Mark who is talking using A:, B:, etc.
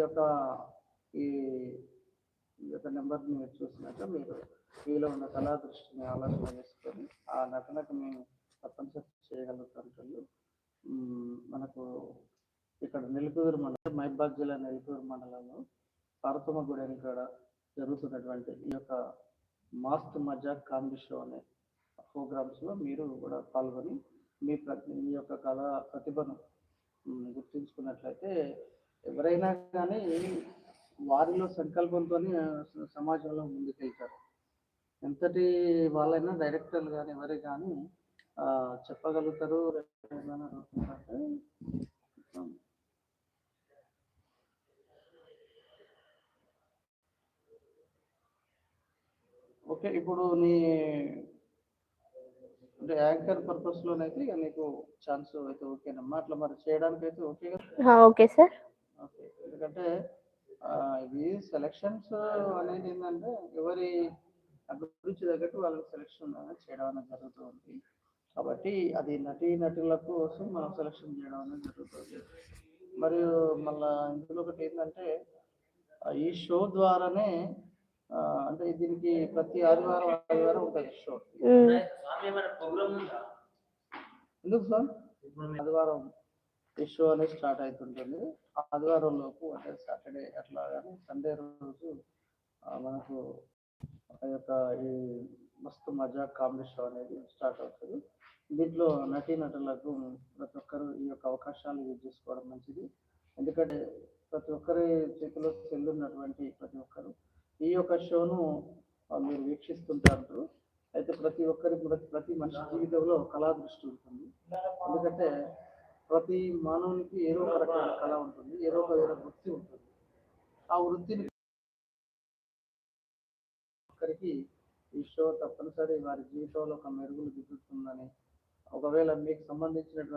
A: యొక్క ఈ ఈ యొక్క నెంబర్ని మీరు చూసినాక మీరు మీలో ఉన్న కళా దృష్టిని ఆలోచన చేసుకొని ఆ నటనకు మేము తప్పనిసరి చేయగలుగుతాంటారు మనకు ఇక్కడ నెలకూరు మండలం మైబాగ్ జిల్లా నెలకూరు మండలంలో పార్వతమ్మ గుడి ఇక్కడ జరుగుతున్నటువంటి ఈ యొక్క మాస్ట్ మజాక్ కామెడీ షో అనే ప్రోగ్రామ్స్లో మీరు కూడా పాల్గొని మీ ప్రతి మీ యొక్క కళా ప్రతిభను గుర్తించుకున్నట్లయితే ఎవరైనా కానీ వారిలో సంకల్పంతో సమాజంలో ముందుకెళ్తారు. ఎంతటి వాళ్ళైనా డైరెక్టర్లు కానీ ఎవరు కానీ చెప్పగలుగుతారు అంటే, ఓకే ఇప్పుడు నీ అంటే యాంకర్ పర్పస్ లోనైతే ఇక నీకు ఛాన్స్ అయితే ఓకేనమ్మా అట్లా మరి చేయడానికి అయితే ఓకే కదా?
B: Okay sir.
A: ఓకే ఎందుకంటే ఇవి సెలక్షన్స్ అనేది ఏంటంటే ఎవరి అభిరుచి తగ్గట్టు వాళ్ళకి సెలక్షన్ చేయడం అనేది జరుగుతుంది కాబట్టి అది నటీ నటుల కోసం మనం సెలక్షన్ చేయడం అనేది జరుగుతుంది. మరియు మళ్ళా ఇందులో ఒకటి ఏంటంటే ఈ షో ద్వారానే అంటే దీనికి ప్రతి ఆదివారం ఆదివారం ఉంటుంది షో. ఎందుకు సార్? ఆదివారం. ఈ షో అనేది స్టార్ట్ అవుతుంటుంది. ఆదివారం లోపు అంటే సాటర్డే అట్లా కానీ సండే రోజు మనకు ఆ యొక్క ఈ మస్తు మజా కామెడీ షో అనేది స్టార్ట్ అవుతుంది. దీంట్లో నటీ నటులకు ప్రతి ఒక్కరు ఈ యొక్క అవకాశాలు యూజ్ చేసుకోవడం మంచిది. ఎందుకంటే ప్రతి ఒక్కరి చేతిలో సెల్ ఉన్నటువంటి ప్రతి ఒక్కరు ఈ యొక్క షోను మీరు వీక్షిస్తుంటారు. అయితే ప్రతి ఒక్కరి ప్రతి ప్రతి మనిషి జీవితంలో కళా దృష్టి ఉంటుంది. ఎందుకంటే ప్రతి మానవునికి ఏదో ఒక రకమైన కళ ఉంటుంది ఏదో ఒక వృత్తి ఉంటుంది. ఆ వృత్తిని ఒకరికి ఈ షో తప్పనిసరి వారి జీవితంలో ఒక మెరుగులు దిద్దుతుందని ఒకవేళ మీకు సంబంధించినటువంటి